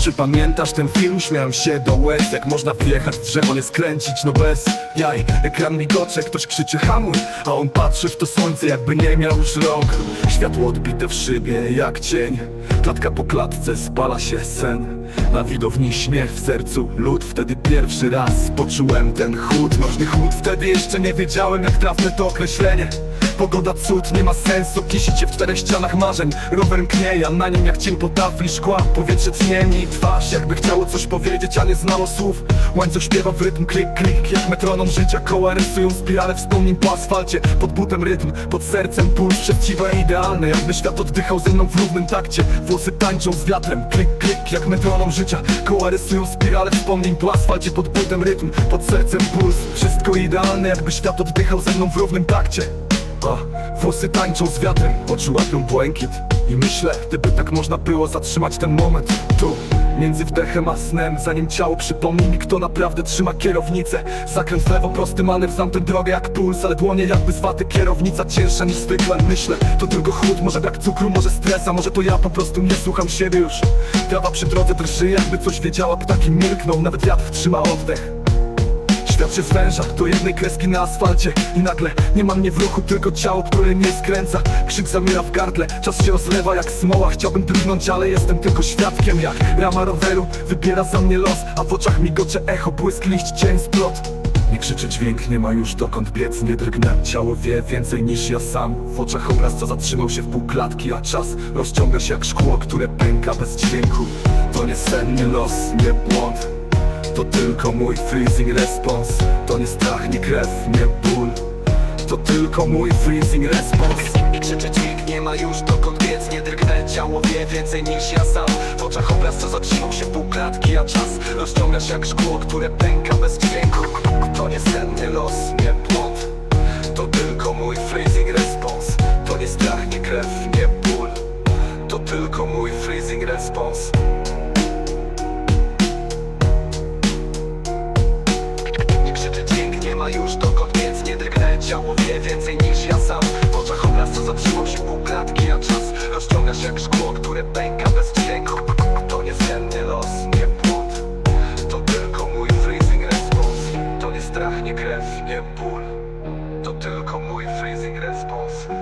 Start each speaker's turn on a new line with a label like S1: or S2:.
S1: Czy pamiętasz ten film? Śmiałem się do łez Jak można wjechać w drzewo, nie skręcić, no bez jaj. Ekran migocze, ktoś krzyczy hamuj A on patrzy w to słońce, jakby nie miał już rąk. Światło odbite w szybie, jak cień. Klatka po klatce, spala się sen. Na widowni śmiech w sercu lód Wtedy pierwszy raz. Poczułem ten chłód Nożny chłód, wtedy jeszcze nie wiedziałem jak trafne to określenie Pogoda cud, nie ma sensu. Kisić się w czterech ścianach marzeń. Rower mknie, a na nim jak cień po tafli szkła. Powietrze tchnieni, twarz jakby chciało coś powiedzieć, a nie znało słów. Łańcuch śpiewa w rytm, klik, klik, jak metronom życia. Koła rysują spirale wspomnień po asfalcie Pod butem rytm, pod sercem puls. Przeciwe idealne, jakby świat oddychał ze mną w równym takcie. Włosy tańczą z wiatrem, klik, klik, jak metronom życia. Koła rysują spirale wspomnień po asfalcie Pod butem rytm, pod sercem puls. Wszystko idealne, jakby świat oddychał ze mną w równym takcie a, włosy tańczą z wiatrem, oczu łapią błękit. I myślę, gdyby tak można było zatrzymać ten moment. Tu, między wdechem a snem Zanim ciało przypomni mi, kto naprawdę trzyma kierownicę. Zakręt lewo, prosty manewr, znam tę drogę jak puls Ale dłonie jakby z waty, kierownica cięższa niż zwykle Myślę, to tylko chłód, może brak cukru, może stres A może to ja po prostu nie słucham siebie już. Trawa przy drodze drży, jakby coś wiedziała Ptaki milkną, nawet wiatr trzyma oddech Świat się zwęża do jednej kreski na asfalcie. I nagle nie ma mnie w ruchu, tylko ciało, które nie skręca. Krzyk zamiera w gardle, czas się rozlewa jak smoła. Chciałbym drgnąć, ale jestem tylko świadkiem Jak rama roweru wybiera za mnie los. A w oczach migocze echo, błysk liść, cień splot. Nie krzyczy dźwięk, nie ma już dokąd biec, nie drgnę Ciało wie więcej niż ja sam. W oczach obraz, co zatrzymał się w pół klatki. A czas rozciąga się jak szkło, które pęka bez dźwięku. To nie sen, nie los, nie błąd to tylko mój freezing respons To nie strach, nie krew, nie ból. To tylko mój freezing respons I krzyczy dźwięk, nie ma już dokąd biec. Nie drgnę, ciało wie więcej niż ja sam. W oczach obraz, co zatrzymał się pół klatki A czas rozciąga się jak szkło, które pęka bez dźwięku. To nie sen, nie los, nie błąd. To tylko mój freezing respons To nie strach, nie krew, nie ból. To tylko mój freezing respons ma już dokąd Więc nie drgnę, ciało wie więcej niż ja sam. W oczach obraz, co zatrzymał się pół klatki A czas rozciąga się jak szkło, które pęka bez dźwięku. To nie sen, nie los, nie błąd. To tylko mój freezing respons To nie strach, nie krew, nie ból. To tylko mój freezing respons